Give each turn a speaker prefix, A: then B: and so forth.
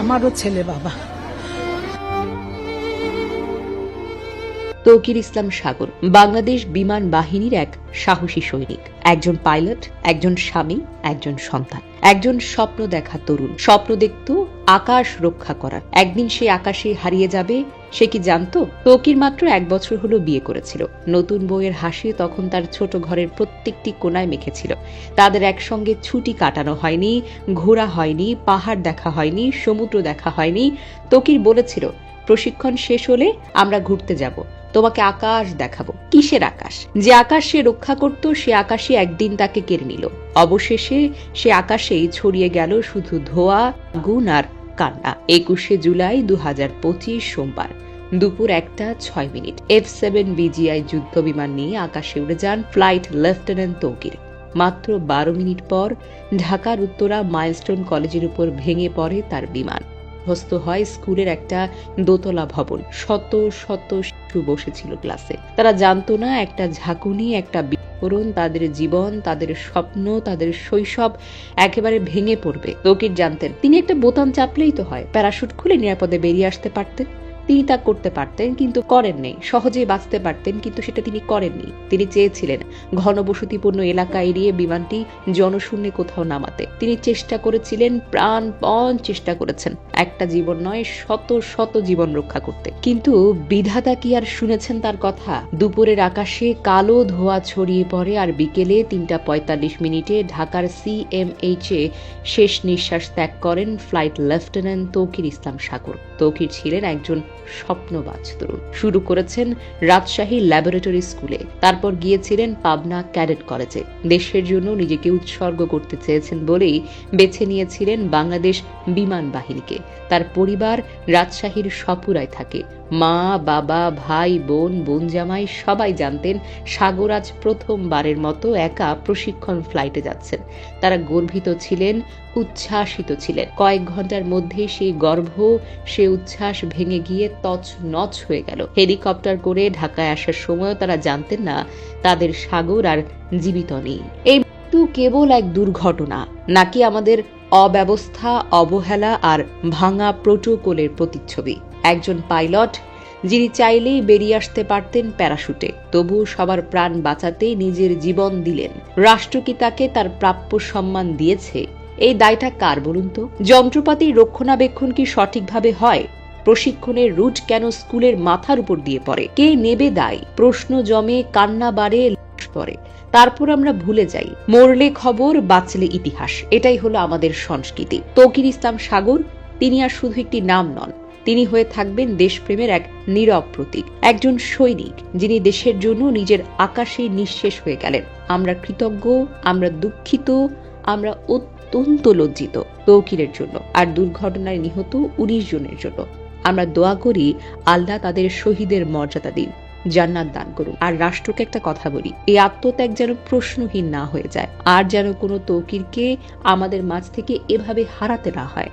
A: আমারও ছেলে বাবা।
B: তৌকির ইসলাম সাগর, বাংলাদেশ বিমান বাহিনীর এক সাহসী সৈনিক। একজন পাইলট, একজন স্বামী, একজন সন্তান। একজন স্বপ্ন দেখা তরুণ। স্বপ্ন দেখত আকাশ রক্ষা করার। একদিন সে আকাশে হারিয়ে যাবে সে কি জানতো? তৌকির মাত্র এক বছর হলো বিয়ে করেছিল। নতুন বউয়ের হাসি তখন তার ছোট ঘরের প্রত্যেকটি কোনায় মেখেছিল। তাদের একসঙ্গে ছুটি কাটানো হয়নি, ঘোরা হয়নি, পাহাড় দেখা হয়নি, সমুদ্র দেখা হয়নি। তকির বলেছিল, প্রশিক্ষণ শেষ হলে আমরা ঘুরতে যাব। তোমাকে আকাশ দেখাবো। কিসের আকাশ? যে আকাশ সে রক্ষা করত, সে আকাশে একদিন তাকে কেড়ে নিল। অবশেষে সে আকাশেই ছড়িয়ে গেল শুধু ধোয়া, গুণ আর কান্না। একুশে জুলাই দু হাজার পঁচিশ সোমবার। দুপুর একটা, ছয় মিনিট। এফ সেভেন বিজিআই যুদ্ধ বিমান নিয়ে আকাশে উড়ে যান ফ্লাইট লেফটেন্যান্ট তৌকির। মাত্র বারো মিনিট পর ঢাকার উত্তরা মাইলস্টোন কলেজের উপর ভেঙে পড়ে তার বিমান। ধ্বস্ত হয় স্কুলের একটা দোতলা ভবন। শত শত শিশু বসেছিল ক্লাসে। তারা জানতো না, একটা ঝাঁকুনি, একটা বিস্ফোরণ, তাদের জীবন, তাদের স্বপ্ন, তাদের শৈশব একেবারে ভেঙে পড়বে। তৌকির জানতেন, তিনি একটা বোতাম চাপলেই তো হয়, প্যারাশুট খুলে নিরাপদে বেরিয়ে আসতে পারতেন। তিনি তা করতে পারতেন কিন্তু করেননি সহজেই বাঁচতে পারতেন কিন্তু সেটা তিনি করেননি। তিনি চেয়েছিলেন ঘনবসতিপূর্ণ এলাকা এড়িয়ে বিমানটি জনশূন্যে কোথাও নামাতে। তিনি চেষ্টা করেছিলেন, প্রাণপণ চেষ্টা করেছেন। একটা জীবন নয়, শত শত জীবন রক্ষা করতে। কিন্তু বিধাতা কি আর শুনেছেন তার কথা? দুপুরের আকাশে কালো ধোয়া ছড়িয়ে পড়ে আর বিকেলে তিনটা পঁয়তাল্লিশ মিনিটে ঢাকার সিএমএইচ এ শেষ নিঃশ্বাস ত্যাগ করেন ফ্লাইট লেফটেন্যান্ট তৌকির ইসলাম সাগর। তৌকির ছিলেন একজন স্বপ্নবাজ তরুণ। শুরু করেছেন রাজশাহী ল্যাবরেটরি স্কুলে। তারপর গিয়েছিলেন পাবনা ক্যাডেট কলেজে। দেশের জন্য নিজেকে উৎসর্গ করতে চেয়েছেন বলেই বেছে নিয়েছিলেন বাংলাদেশ বিমান বাহিনীকে। তার পরিবার রাজশাহীর সপুরায় থাকে। মা, বাবা, ভাই, বোন বোন জামাই সবাই জানতেন সাগর আজ প্রথমবারের মতো একা প্রশিক্ষণ ফ্লাইটে যাচ্ছেন। তারা গর্বিত ছিলেন, উচ্ছ্বাসিত ছিলেন। কয়েক ঘণ্টার মধ্যে সেই গর্ভ, সে উচ্ছ্বাস ভেঙে গিয়ে তছ নছ হয়ে গেল। হেলিকপ্টার করে ঢাকায় আসার সময় তারা জানতেন না তাদের সাগর আর জীবিত নেই। এই মৃত্যু কেবল এক দুর্ঘটনা, নাকি আমাদের অব্যবস্থা, অবহেলা আর ভাঙা প্রোটোকলের প্রতিচ্ছবি? একজন পাইলট, যিনি চাইলেই বেরিয়ে আসতে পারতেন প্যারাশুটে। তবু সবার প্রাণ বাঁচাতে নিজের জীবন দিলেন। রাষ্ট্র কি তাকে তার প্রাপ্য সম্মান দিয়েছে? এই দায়টা কার বলুন তো? যন্ত্রপাতির রক্ষণাবেক্ষণ কি সঠিকভাবে হয়? প্রশিক্ষণের রুট কেন স্কুলের মাথার উপর দিয়ে পড়ে? কে নেবে দায়? প্রশ্ন জমে কান্না বাড়ে পড়ে। তারপর আমরা ভুলে যাই। মরলে খবর, বাঁচলে ইতিহাস। এটাই হলো আমাদের সংস্কৃতি। তৌকির ইসলাম সাগর, তিনি আর শুধু একটি নাম নন। তিনি হয়ে থাকবেন দেশপ্রেমের এক নীরব প্রতীক, একজন সৈনিক যিনি দেশের জন্য নিজের আকাশে নিঃশেষ হয়ে গেলেন। আমরা কৃতজ্ঞ, আমরা দুঃখিত, আমরা অত্যন্ত লজ্জিত তৌকিরের জন্য আর দুর্ঘটনায় নিহত উনিশ জনের জন্য। আমরা দোয়া করি আল্লাহ তাদের শহীদের মর্যাদা দিন, জান্নাত দান করুন। আর রাষ্ট্রকে একটা কথা বলি, এই আত্মত্যাগ যেন প্রশ্নহীন না হয়ে যায়, আর যেন কোনো তৌকিরকে আমাদের মাঝ থেকে এভাবে হারাতে না হয়।